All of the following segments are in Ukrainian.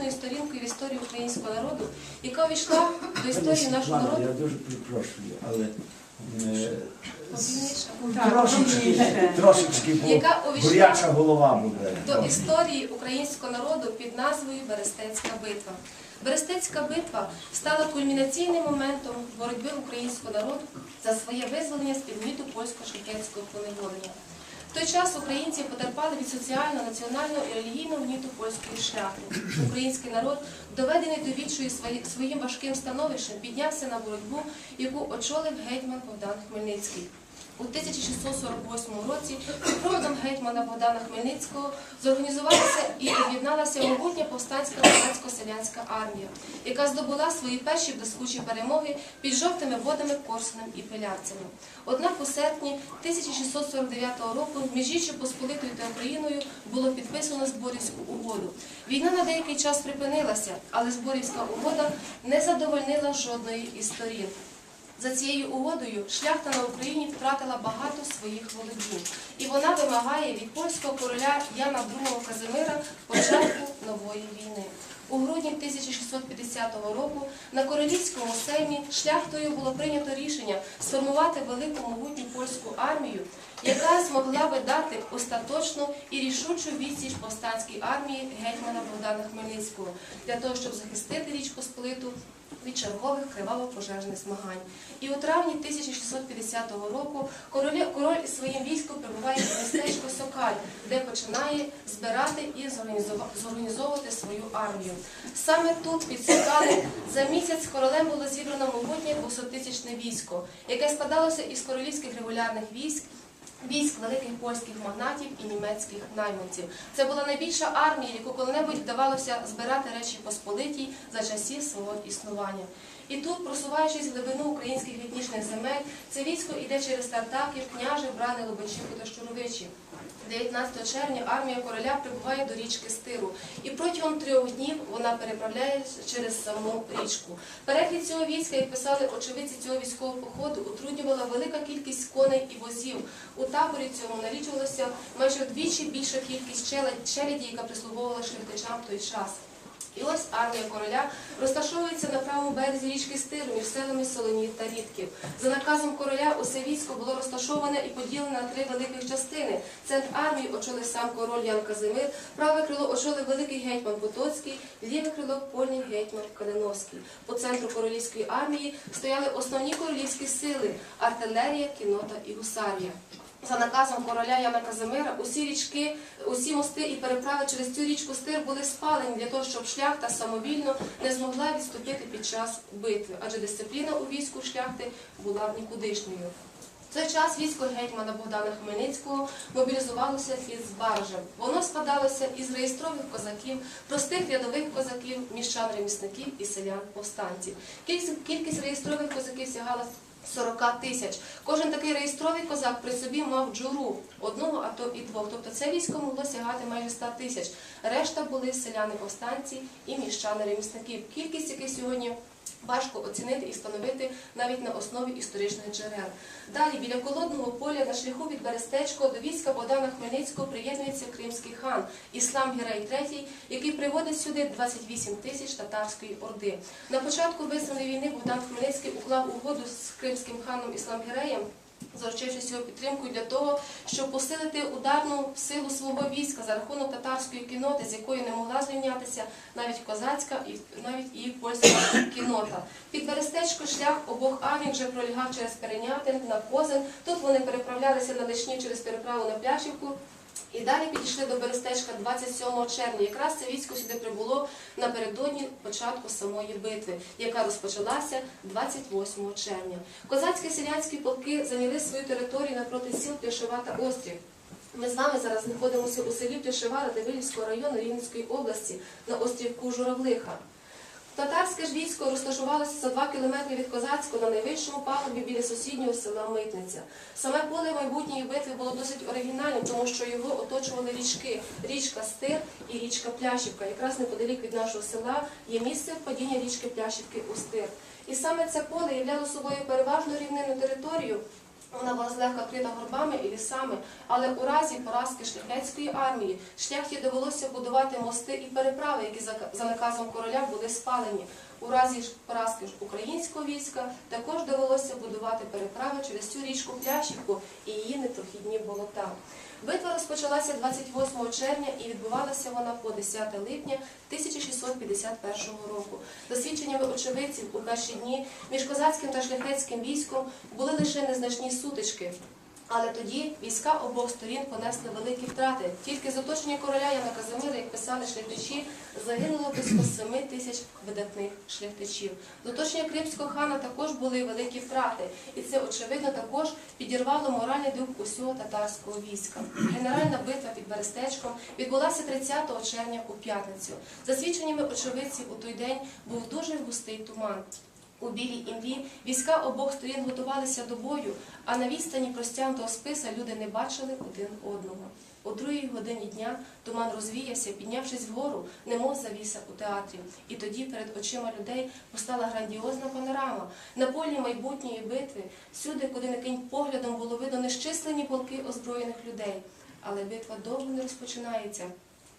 визначною сторінкою в історії українського народу, яка увійшла до історії нашого народу. Я дуже перепрошую, але е, трошечки, трошечки, Яка увійшла голова буде. до історії українського народу під назвою Берестецька битва. Берестецька битва стала кульмінаційним моментом боротьби українського народу за своє визволення з-під міту польсько-шляхетського поневолення. В той час українці потерпали від соціального, національного і релігійного гніту польської шляхти. Український народ, доведений до відчої своїм важким становищем, піднявся на боротьбу, яку очолив гетьман Богдан Хмельницький. У 1648 році під проводом гетьмана Богдана Хмельницького зорганізувалася і об'єдналася могутня повстанська козацько-селянська армія, яка здобула свої перші блискучі перемоги під жовтими водами Корсунем і Пилявцями. Однак у серпні 1649 року між Річчю Посполитою та Україною було підписано Зборівську угоду. Війна на деякий час припинилася, але Зборівська угода не задовольнила жодної із сторін. За цією угодою шляхта на Україні втратила багато своїх володінь, і вона вимагає від польського короля Яна II Казимира початку нової війни. У грудні 1650 року на королівському сеймі шляхтою було прийнято рішення сформувати велику могутню польську армію, яка змогла би дати остаточну і рішучу відсіч повстанській армії гетьмана Богдана Хмельницького для того, щоб захистити Річ Посполиту від чергових криваво-пожежних змагань. І у травні 1650 року король, король своїм військом прибуває в містечко Сокаль, де починає збирати і зорганізовувати свою армію. Саме тут, під Сокалем, за місяць королем було зібрано могутнє 200-тисячне військо, яке складалося із королівських регулярних військ, військ великих польських магнатів і німецьких найманців. Це була найбільша армія, яку коли-небудь вдавалося збирати речі Посполитій за часів свого існування. І тут, просуваючись в глибину українських етнічних земель, це військо йде через Тартаків, княжи, брани, Лобачів та Щуровичі. 19 червня армія короля прибуває до річки Стиру, і протягом трьох днів вона переправляється через саму річку. Перехід цього війська, як писали очевидці цього військового походу, утруднювала велика кількість коней і возів. У таборі цьому налічувалося майже вдвічі більша кількість челядь- челяді, яка прислуговувала шляхтичам в той час. І ось армія короля розташовується на правому березі річки Стиру між селами Солонів та Рідків. За наказом короля усе військо було розташоване і поділене на три великих частини. Центр армії очолив сам король Ян Казимир, праве крило очолив великий гетьман Потоцький, ліве крило польний гетьман Калиновський. По центру королівської армії стояли основні королівські сили артилерія, кінота і гусарія. За наказом короля Яна Казимира усі річки, усі мости і переправи через цю річку Стир були спалені для того, щоб шляхта самовільно не змогла відступити під час битви, адже дисципліна у війську шляхти була нікудишньою. В цей час військо гетьмана Богдана Хмельницького мобілізувалося під Збаржем. Воно складалося із реєстрових козаків, простих рядових козаків, міщан ремісників і селян повстанців. Кількість, реєстрових козаків сягала 40 тисяч. Кожен такий реєстровий козак при собі мав джуру одного, а то і двох. Тобто це військо могло сягати майже 100 тисяч. Решта були селяни повстанці і міщани ремісників. Кількість, яких сьогодні важко оцінити і встановити навіть на основі історичних джерел. Далі біля колодного поля на шляху від Берестечко до війська Богдана Хмельницького приєднується кримський хан Іслам Гірей III, який приводить сюди 28 тисяч татарської орди. На початку висної війни Богдан Хмельницький уклав угоду з кримським ханом Іслам Гіреєм, заручившись його підтримкою для того, щоб посилити ударну силу свого війська за рахунок татарської кіноти, з якою не могла зрівнятися навіть козацька і навіть і польська кінота. Під Берестечко шлях обох армій вже пролягав через Перенятин на Козин. Тут вони переправлялися на Лишні через переправу на Пляшівку. І далі підійшли до Берестечка 27 червня. Якраз це військо сюди прибуло напередодні початку самої битви, яка розпочалася 28 червня. Козацькі селянські полки зайняли свою територію напроти сіл Пляшова та Острів. Ми з вами зараз знаходимося у селі Пляшева Радивилівського району Рівненської області на острівку Журавлиха. Татарське ж військо розташувалося за два кілометри від Козацького на найвищому пагорбі біля сусіднього села Митниця. Саме поле майбутньої битви було досить оригінальним, тому що його оточували річки річка Стир і річка Пляшівка. Якраз неподалік від нашого села є місце впадіння річки Пляшівки у Стир. І саме це поле являло собою переважно рівнинну територію, Вона була злегка крита горбами і лісами, але у разі поразки шляхетської армії шляхті довелося будувати мости і переправи, які за, наказом короля були спалені. У разі ж поразки ж українського війська також довелося будувати переправи через цю річку Плящівку і її непрохідні болота. Битва розпочалася 28 червня і відбувалася вона по 10 липня 1651 року. За свідченнями очевидців, у перші дні між козацьким та шляхетським військом були лише незначні сутички. Але тоді війська обох сторін понесли великі втрати. Тільки з оточення короля Яна Казимира, як писали шляхтичі, загинуло близько 7 тисяч видатних шляхтичів. З оточення кримського хана також були великі втрати, і це очевидно також підірвало моральний дух усього татарського війська. Генеральна битва під Берестечком відбулася 30 червня у п'ятницю. За свідченнями очевидців, у той день був дуже густий туман. У білій імлі війська обох сторін готувалися до бою, а на відстані простягнутого списа люди не бачили один одного. О другій годині дня туман розвіявся, піднявшись вгору, немов завіса у театрі. І тоді перед очима людей постала грандіозна панорама. На полі майбутньої битви, всюди, куди не кинь поглядом, було видно нещисленні полки озброєних людей. Але битва довго не розпочинається.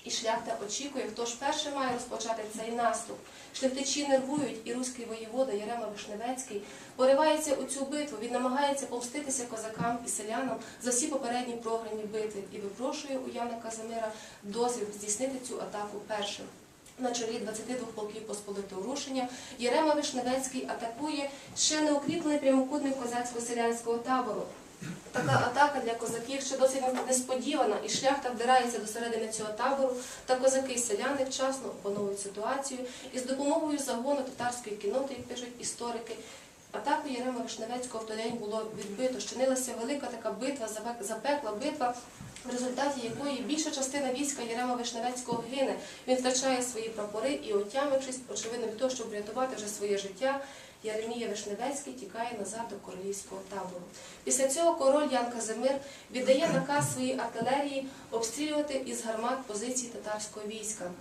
І шляхта очікує, хто ж перший має розпочати цей наступ. Шляхтичі нервують, і руський воєвода Єрема Вишневецький поривається у цю битву. Він намагається помститися козакам і селянам за всі попередні програні битви і випрошує у Яна Казимира дозвіл здійснити цю атаку першим. На чолі 22 полків Посполитого рушення Єрема Вишневецький атакує ще не укріплений прямокутник козацько-селянського табору. Така атака для козаків ще досить несподівана, і шляхта вдирається до середини цього табору, та козаки і селяни вчасно опановують ситуацію і з допомогою загону татарської кіноти, як пишуть історики, атаку Єрема Вишневецького в той день було відбито. Щинилася велика така битва, запекла битва, в результаті якої більша частина війська Єрема Вишневецького гине. Він втрачає свої прапори і, отямившись, очевидно, від того, щоб врятувати вже своє життя, Єремія Вишневецький тікає назад до королівського табору. Після цього король Ян Казимир віддає наказ своїй артилерії обстрілювати із гармат позиції татарського війська.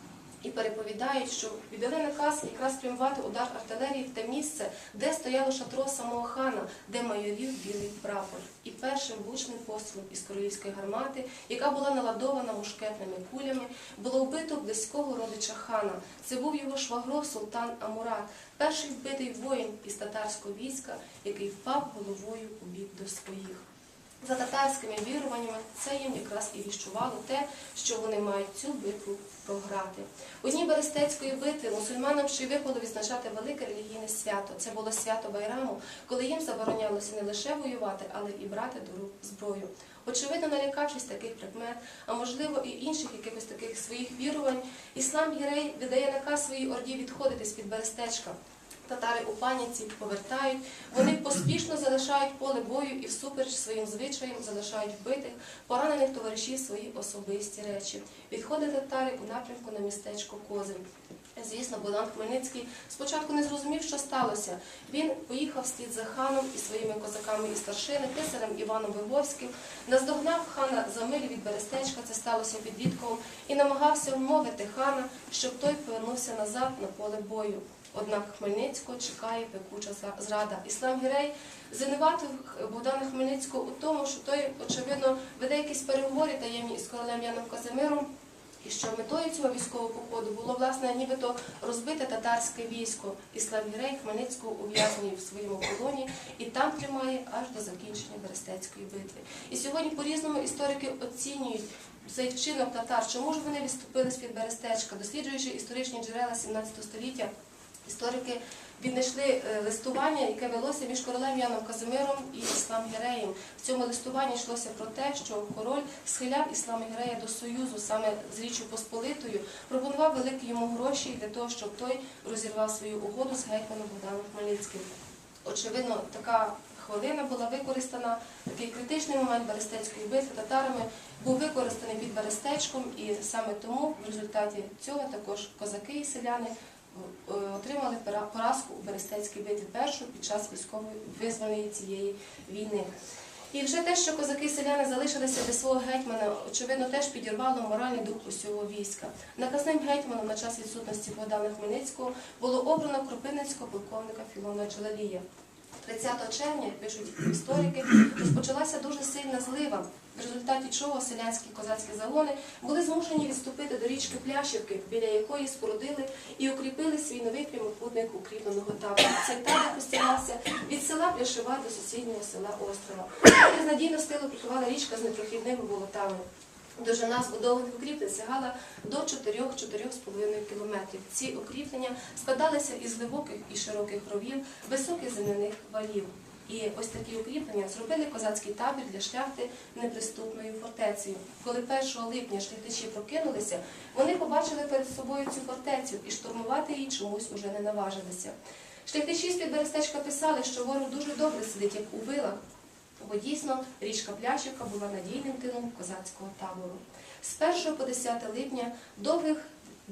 І переповідають, що віддали наказ якраз спрямувати удар артилерії в те місце, де стояло шатро самого хана, де майорів білий прапор. І першим влучним пострілом із королівської гармати, яка була наладована мушкетними кулями, було вбито близького родича хана. Це був його швагро Султан Амурат, перший вбитий воїн із татарського війська, який впав головою у бік до своїх. За татарськими віруваннями це їм якраз і віщувало те, що вони мають цю битву програти. У дні Берестецької битви мусульманам ще відзначати велике релігійне свято. Це було свято Байраму, коли їм заборонялося не лише воювати, але і брати до рук зброю. Очевидно, налякавшись таких предмет, а можливо і інших якихось таких своїх вірувань, іслам Гірей видає наказ своїй орді відходити з-під Берестечка. Татари у паніці повертають, вони поспішно залишають поле бою і всупереч своїм звичаям залишають вбитих, поранених товаришів свої особисті речі. Відходять татари у напрямку на містечко Козин. Звісно, Богдан Хмельницький спочатку не зрозумів, що сталося. Він поїхав вслід за ханом і своїми козаками і старшини, писарем Іваном Виговським, наздогнав хана за милі від Берестечка, це сталося під Вітковом, і намагався вмовити хана, щоб той повернувся назад на поле бою. Однак Хмельницького чекає пекуча зрада. Іслам Гірей звинуватив Богдана Хмельницького у тому, що той, очевидно, веде якісь переговори таємні із королем Яном Казимиром, і що метою цього військового походу було власне нібито розбите татарське військо. Іслам Гірей Хмельницького ув'язнює в своєму полоні і там тримає аж до закінчення Берестецької битви. І сьогодні по-різному історики оцінюють цей вчинок татар, чому ж вони відступили з-під Берестечка, досліджуючи історичні джерела 17 століття. Історики віднайшли е, листування, яке велося між королем Яном Казимиром і Іслам Гіреєм. В цьому листуванні йшлося про те, що король схиляв Іслама Гірея до союзу саме з Річчю Посполитою, пропонував великі йому гроші для того, щоб той розірвав свою угоду з гетьманом Богданом Хмельницьким. Очевидно, така хвилина була використана, такий критичний момент Берестецької битви татарами був використаний під Берестечком, і саме тому в результаті цього також козаки і селяни отримали поразку у Берестецькій битві першу під час військової визвольної цієї війни. І вже те, що козаки селяни залишилися без свого гетьмана, очевидно, теж підірвало моральний дух усього війська. Наказним гетьманом на час відсутності Богдана Хмельницького було обрано кропивницького полковника Філона Джалалія. 30 червня, як пишуть історики, розпочалася дуже сильна злива, в результаті чого селянські козацькі загони були змушені відступити до річки Пляшівки, біля якої спорудили і укріпили свій новий прямокутник укріпленого табору. Цей табір простягався від села Пляшева до сусіднього села Острова. Через надійно стилу прикривала річка з непрохідними болотами. Довжина збудованих укріплень сягала до 4-4,5 кілометрів. Ці укріплення складалися із глибоких і широких ровів, високих земляних валів. І ось такі укріплення зробили козацький табір для шляхти неприступною фортецею. Коли 1 липня шляхтичі прокинулися, вони побачили перед собою цю фортецю і штурмувати її чомусь уже не наважилися. Шляхтичі з-під Берестечка писали, що ворог дуже добре сидить, як у вилах, бо дійсно річка Пляшівка була надійним тилом козацького табору. З 1 по 10 липня довгих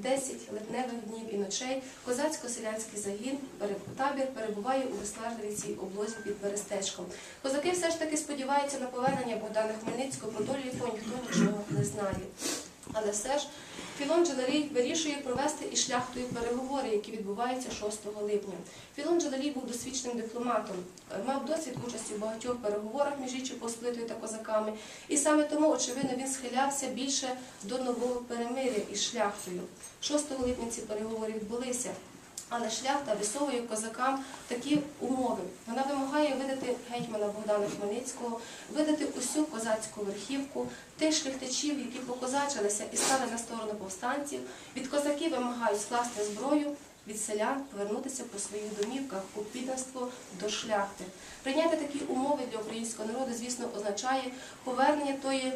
10 липневих днів і ночей козацько-селянський загін табір перебуває у виснажливій облозі під Берестечком. Козаки все ж таки сподіваються на повернення Богдана Хмельницького, про долю якого ніхто нічого не знає. Але все ж Філон Джеларій вирішує провести із шляхтою переговори, які відбуваються 6 липня. Філон Джеларій був досвідченим дипломатом, мав досвід участі в багатьох переговорах між Річчю Посполитою та козаками, і саме тому, очевидно, він схилявся більше до нового перемиря із шляхтою. 6 липня ці переговори відбулися. Але шляхта висовує козакам такі умови. Вона вимагає видати гетьмана Богдана Хмельницького, видати усю козацьку верхівку, тих шляхтичів, які покозачилися і стали на сторону повстанців. Від козаків вимагають скласти зброю, від селян повернутися по своїх домівках у підданство до шляхти. Прийняти такі умови для українського народу, звісно, означає повернення тої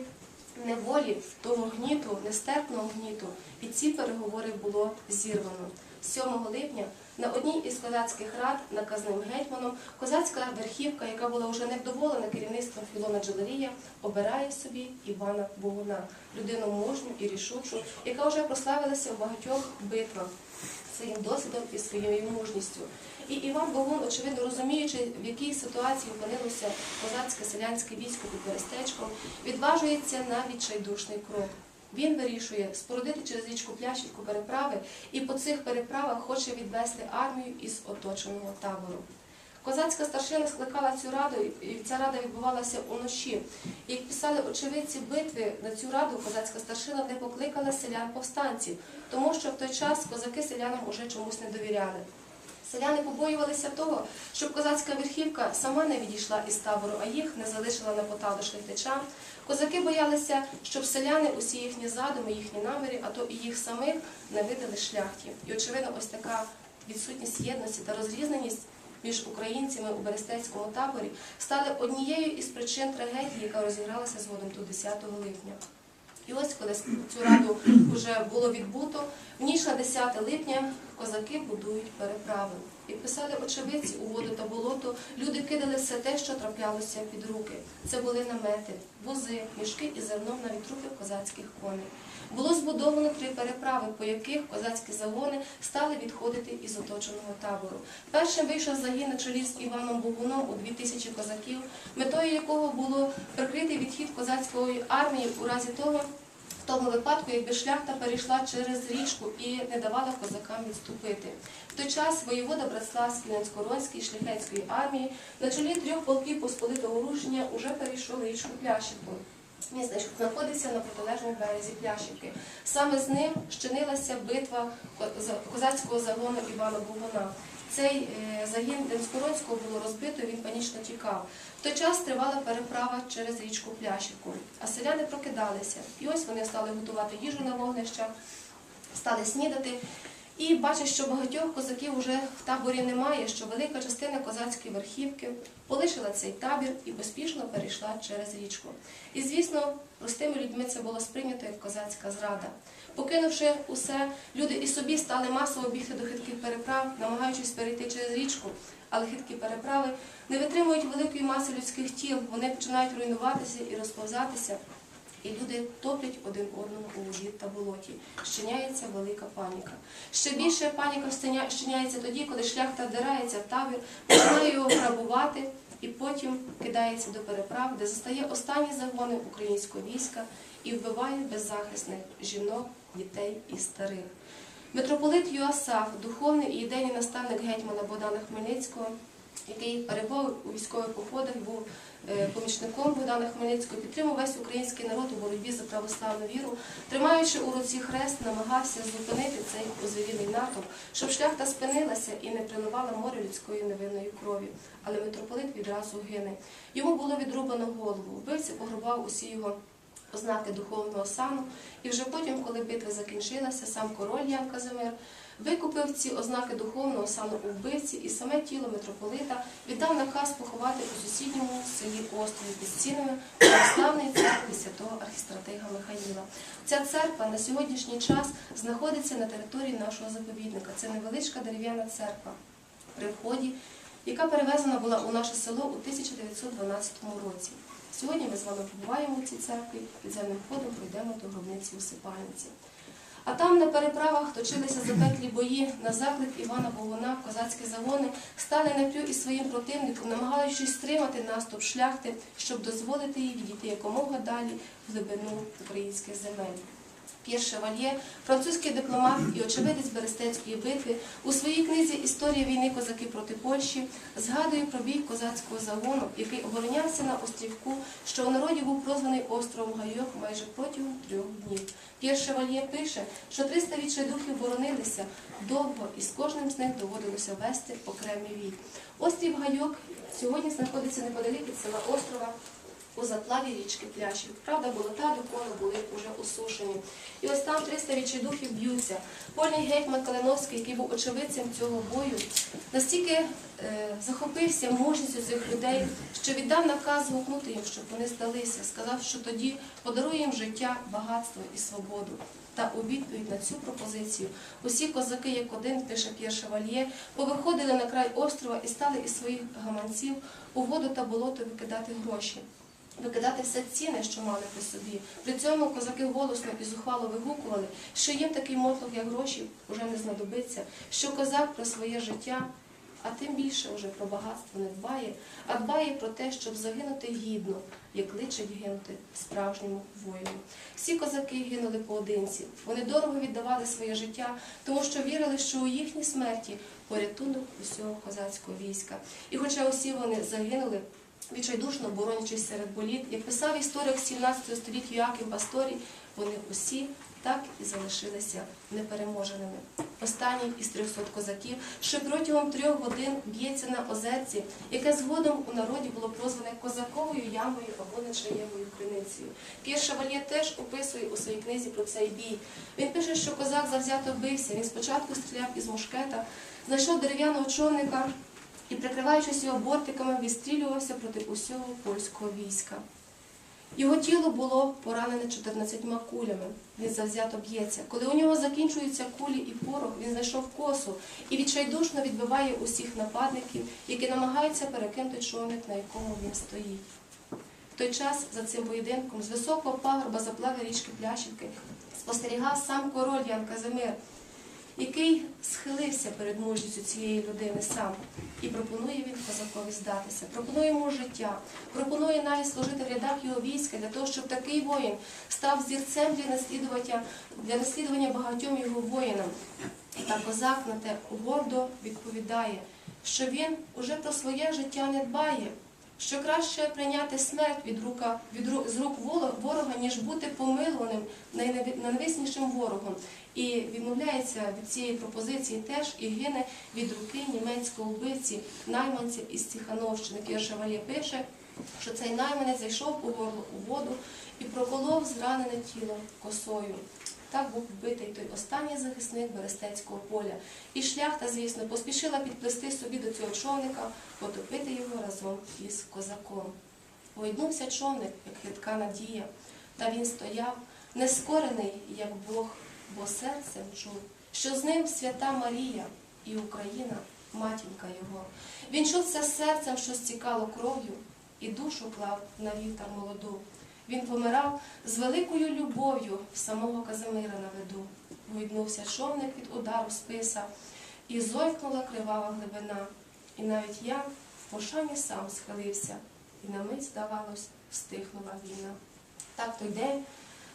неволі, того гніту, нестерпного гніту. І ці переговори було зірвано. 7 липня на одній із козацьких рад наказним гетьманом козацька верхівка, яка була вже невдоволена керівництвом Філона Джелерія, обирає собі Івана Богуна, людину мужню і рішучу, яка вже прославилася в багатьох битвах своїм досвідом і своєю мужністю. І Іван Богун, очевидно розуміючи, в якій ситуації опинилося козацьке селянське військо під Берестечком, відважується на відчайдушний крок. Він вирішує спорудити через річку Пляшівку переправи і по цих переправах хоче відвести армію із оточеного табору. Козацька старшина скликала цю раду, і ця рада відбувалася уночі. Як писали очевидці битви, на цю раду козацька старшина не покликала селян повстанців, тому що в той час козаки селянам уже чомусь не довіряли. Селяни побоювалися того, щоб козацька верхівка сама не відійшла із табору, а їх не залишила на поталу шляхтичам. Козаки боялися, щоб селяни усі їхні задуми, їхні наміри, а то і їх самих не видали шляхті. І очевидно, ось така відсутність єдності та розрізненість між українцями у Берестецькому таборі стали однією із причин трагедії, яка розігралася згодом до 10 липня. І ось, коли цю раду вже було відбуто, в ній на 10 липня козаки будують переправи. Підписали очевидці у воду та болото, люди кидали все те, що траплялося під руки. Це були намети, вози, мішки і зерном навіть трупи козацьких коней. Було збудовано три переправи, по яких козацькі загони стали відходити із оточеного табору. Першим вийшов загін на чолі з Іваном Богуном у 2000 козаків, метою якого було прикрити відхід козацької армії у разі того, в тому випадку, якби шляхта перейшла через річку і не давала козакам відступити. В той час воєвода Братславський Ленськоронський шляхетської армії на чолі трьох полків Посполитого оруження уже перейшов річку Пляшівку. Він знаходиться на протилежному березі Пляшівки. Саме з ним щинилася битва козацького загону Івана Богуна. Цей е, загін Денскоронського було розбито, він панічно тікав. В той час тривала переправа через річку Пляшівку, а селяни прокидалися. І ось вони стали готувати їжу на вогнищах, стали снідати. І бачать, що багатьох козаків вже в таборі немає, що велика частина козацької верхівки полишила цей табір і поспішно перейшла через річку. І, звісно, простими людьми це було сприйнято як козацька зрада. Покинувши усе, люди і собі стали масово бігти до хитких переправ, намагаючись перейти через річку. Але хиткі переправи не витримують великої маси людських тіл, вони починають руйнуватися і розповзатися. І люди топлять один одному у воді та болоті. Щиняється велика паніка. Ще більше паніка щиняється тоді, коли шляхта вдирається в табір, починає його грабувати і потім кидається до переправ, де застає останні загони українського війська і вбиває беззахисних жінок, дітей і старих. Митрополит Юасаф, духовний і ідейний наставник гетьмана Богдана Хмельницького, який перебував у військових походах, був е, помічником Богдана Хмельницького, підтримував весь український народ у боротьбі за православну віру, тримаючи у руці хрест, намагався зупинити цей позвірілий натовп, щоб шляхта спинилася і не приливала море людської невинної крові. Але митрополит відразу гине. Йому було відрубано голову. Вбивця пограбував усі його ознаки духовного сану, і вже потім, коли битва закінчилася, сам король Ян Казимир викупив ці ознаки духовного сану у вбивці і саме тіло митрополита віддав наказ поховати у сусідньому селі Острові під стінами православної церкви святого архістратига Михаїла. Ця церква на сьогоднішній час знаходиться на території нашого заповідника. Це невеличка дерев'яна церква при вході, яка перевезена була у наше село у 1912 році. Сьогодні ми з вами побуваємо у цій церкві, підземним ходом пройдемо до гробниці усипальниці. А там на переправах точилися запеклі бої. На заклик Івана Богуна козацькі загони стали на плю із своїм противником, намагаючись стримати наступ шляхти, щоб дозволити їй відійти якомога далі в глибину українських земель. П'єр Шевальє, французький дипломат і очевидець Берестецької битви, у своїй книзі Історія війни козаки проти Польщі згадує про бій козацького загону, який оборонявся на острівку, що у народі був прозваний островом Гайок майже протягом трьох днів. П'єр Шевальє пише, що 300 відчайдухів боронилися довго, і з кожним з них доводилося вести окремий бій. Острів Гайок сьогодні знаходиться неподалік від села Острова у заплаві річки Пляшів. Правда, болота довкола були вже усушені. І ось там 300 відчайдухів б'ються. Вольний гетьман Калиновський, який був очевидцем цього бою, настільки е, захопився мужністю цих людей, що віддав наказ гукнути їм, щоб вони здалися, сказав, що тоді подарує їм життя, багатство і свободу. Та у відповідь на цю пропозицію усі козаки, як один, пише П'єр Шевальє, повиходили на край острова і стали із своїх гаманців у воду та болото викидати гроші викидати все цінне, що мали при собі. При цьому козаки голосно і зухвало вигукували, що їм такий мотлох, як гроші, вже не знадобиться, що козак про своє життя, а тим більше вже про багатство не дбає, а дбає про те, щоб загинути гідно, як личить гинути справжньому воїну. Всі козаки гинули поодинці. Вони дорого віддавали своє життя, тому що вірили, що у їхній смерті порятунок усього козацького війська. І хоча усі вони загинули, відчайдушно боронячись серед боліт, як писав історик 17 століття Йоаким Пасторій, вони усі так і залишилися непереможеними. Останній із 300 козаків, що протягом трьох годин б'ється на озерці, яке згодом у народі було прозване козаковою ямою або нечаєвою криницею. П'єр Шавальє теж описує у своїй книзі про цей бій. Він пише, що козак завзято бився. Він спочатку стріляв із мушкета, знайшов дерев'яного човника і, прикриваючись його бортиками, відстрілювався проти усього польського війська. Його тіло було поранене 14 кулями. Він завзято б'ється. Коли у нього закінчуються кулі і порох, він знайшов косу і відчайдушно відбиває усіх нападників, які намагаються перекинути човник, на якому він стоїть. В той час за цим поєдинком з високого пагорба заплави річки Пляшівки спостерігав сам король Ян Казимир, який схилився перед мужністю цієї людини сам і пропонує він козакові здатися, пропонує йому життя, пропонує навіть служити в рядах його війська для того, щоб такий воїн став зірцем для наслідування, для наслідування багатьом його воїнам. Та козак на те гордо відповідає, що він уже про своє життя не дбає, що краще прийняти смерть від, рука, від ру- з рук ворога, ніж бути помилуваним найневи- найненависнішим ворогом. І відмовляється від цієї пропозиції теж і гине від руки німецького вбивці, найманця із Тихановщини. П'єр Шевальє пише, що цей найманець зайшов у горло у воду і проколов зранене тіло косою. Так був вбитий той останній захисник Берестецького поля. І шляхта, звісно, поспішила підплести собі до цього човника, потопити його разом із козаком. Гойднувся човник, як хитка надія, та він стояв, нескорений, як Бог, бо серцем чув, що з ним свята Марія і Україна, матінка його. Він чув це серцем, що стікало кров'ю, і душу клав на вівтар молоду. Він помирав з великою любов'ю в самого Казимира на виду. Гойднувся човник від удару списа, і зойкнула кривава глибина. І навіть я в пошані сам схилився, і на мить, здавалось, стихнула війна. Так той день,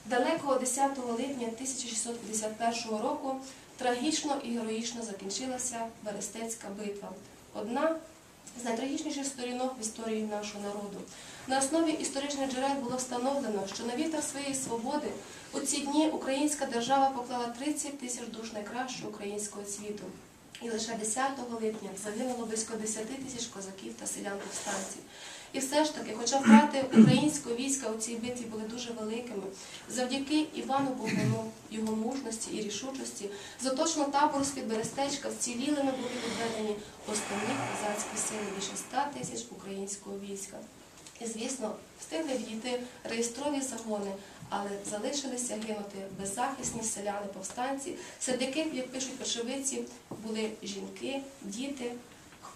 далекого 10 липня 1651 року, трагічно і героїчно закінчилася Берестецька битва. Одна з найтрагічніших сторінок в історії нашого народу. На основі історичних джерел було встановлено, що на вітер своєї свободи у ці дні українська держава поклала 30 тисяч душ найкращого українського світу. І лише 10 липня загинуло близько 10 тисяч козаків та селян повстанців. І все ж таки, хоча втрати українського війська у цій битві були дуже великими, завдяки Івану Богуну, його мужності і рішучості, з оточеного табору з-під Берестечка вцілілими були відведені основні козацькі сили більше 100 тисяч українського війська. І, звісно, встигли відійти реєстрові загони, але залишилися гинути беззахисні селяни-повстанці, серед яких, як пишуть очевидці, були жінки, діти,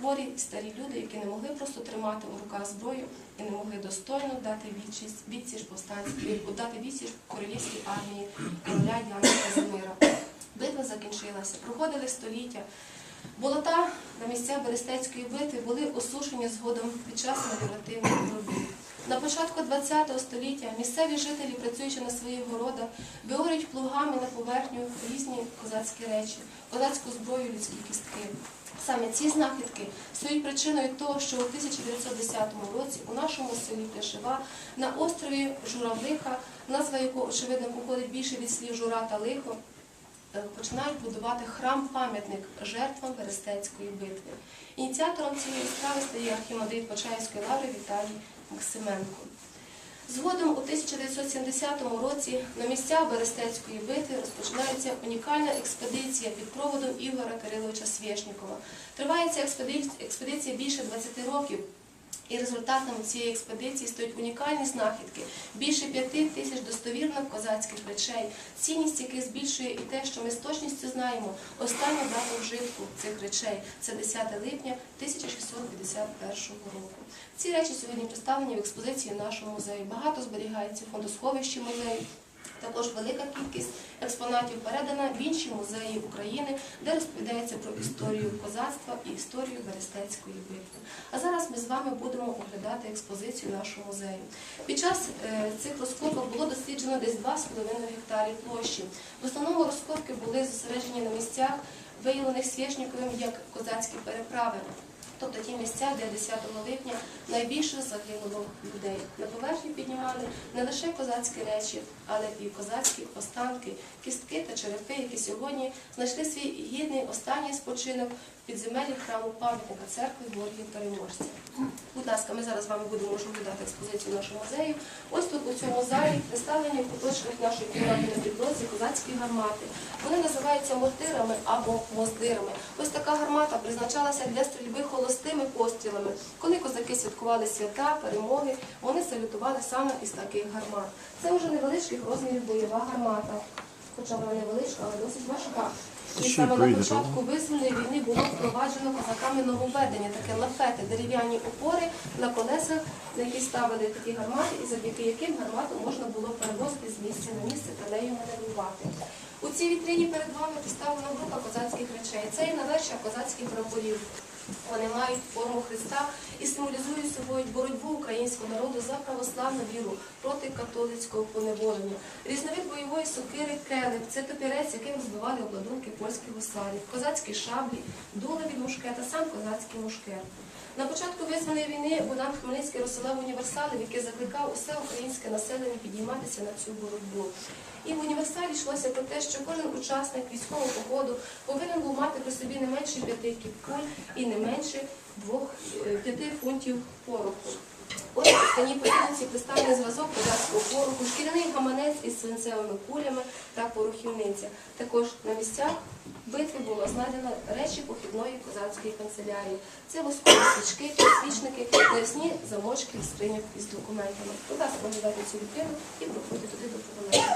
хворі старі люди, які не могли просто тримати у руках зброю і не могли достойно дати відсіч, відсіч повстанців, дати відсіч королівській армії короля Яна Казимира. Битва закінчилася, проходили століття. Болота на місцях Берестецької битви були осушені згодом під час меліоративних робіт. На початку ХХ століття місцеві жителі, працюючи на своїх городах, виорюють плугами на поверхню різні козацькі речі, козацьку зброю, людські кістки. Саме ці знахідки стають причиною того, що у 1910 році у нашому селі Плешива на острові Журавлиха, назва якого очевидно походить більше від слів жура та лихо, е, починають будувати храм-пам'ятник жертвам Берестецької битви. Ініціатором цієї справи стає архімандрит Почаївської лаври Віталій Максименко. Згодом у 1970 році на місця Берестецької битви розпочинається унікальна експедиція під проводом Ігора Кириловича Свєшнікова. Триває ця експедиція більше 20 років. І результатом цієї експедиції стають унікальні знахідки, більше п'яти тисяч достовірних козацьких речей, цінність яких збільшує і те, що ми з точністю знаємо останню дату вжитку цих речей це 10 липня 1651 року. Ці речі сьогодні представлені в експозиції нашого музею. Багато зберігається в фондосховищі музею. Також велика кількість експонатів передана в інші музеї України, де розповідається про історію козацтва і історію Берестецької битви. А зараз ми з вами будемо оглядати експозицію нашого музею. Під час е, цих розкопок було досліджено десь 2,5 гектарів площі. В основному розкопки були зосереджені на місцях, виявлених Свєшніковим як козацькі переправи. Тобто ті місця, де 10 липня найбільше загинуло людей. На поверхні піднімали не лише козацькі речі, але і козацькі останки, кістки та черепи, які сьогодні знайшли свій гідний останній спочинок підземелі храму пам'ятника церкви Георгія Переможця. Будь ласка, ми зараз з вами будемо оглядати експозицію нашого музею. Ось тут у цьому залі представлені в куточках нашої на підлозі козацькі гармати. Вони називаються мортирами або моздирами. Ось така гармата призначалася для стрільби холостими пострілами. Коли козаки святкували свята, перемоги, вони салютували саме із таких гармат. Це вже невеличких розмірів бойова гармата, хоча вона невеличка, але досить важка. І саме на початку визвольної війни було впроваджено козаками нововведення, таке лафети, дерев'яні опори на колесах, на які ставили такі гармати, і завдяки яким гармату можна було перевозити з місця на місце та нею маневрувати. У цій вітрині перед вами представлена група козацьких речей. Це і навершя козацьких прапорів. Вони мають форму Христа і символізують собою боротьбу українського народу за православну віру проти католицького поневолення. Різновид бойової сокири келеп це топірець, яким розбивали обладунки польських гусарів, козацькі шаблі, дула від мушкета, сам козацький мушкет. На початку визваної війни Богдан Хмельницький розсилав універсали, який закликав усе українське населення підійматися на цю боротьбу. І в універсалі йшлося про те, що кожен учасник військового походу повинен був мати при собі не менше п'яти кіпкуль і не менше двох е, п'яти фунтів пороху. Ось у стані поділці представлений зразок козацького пороху, шкіряний гаманець із свинцевими кулями та порохівниця. Також на місцях битви було знайдено речі похідної козацької канцелярії. Це воскові свічки, свічники, навісні замочки скриньок із документами. Будь ласка, оглядайте цю вітрину і проходьте туди до туалету.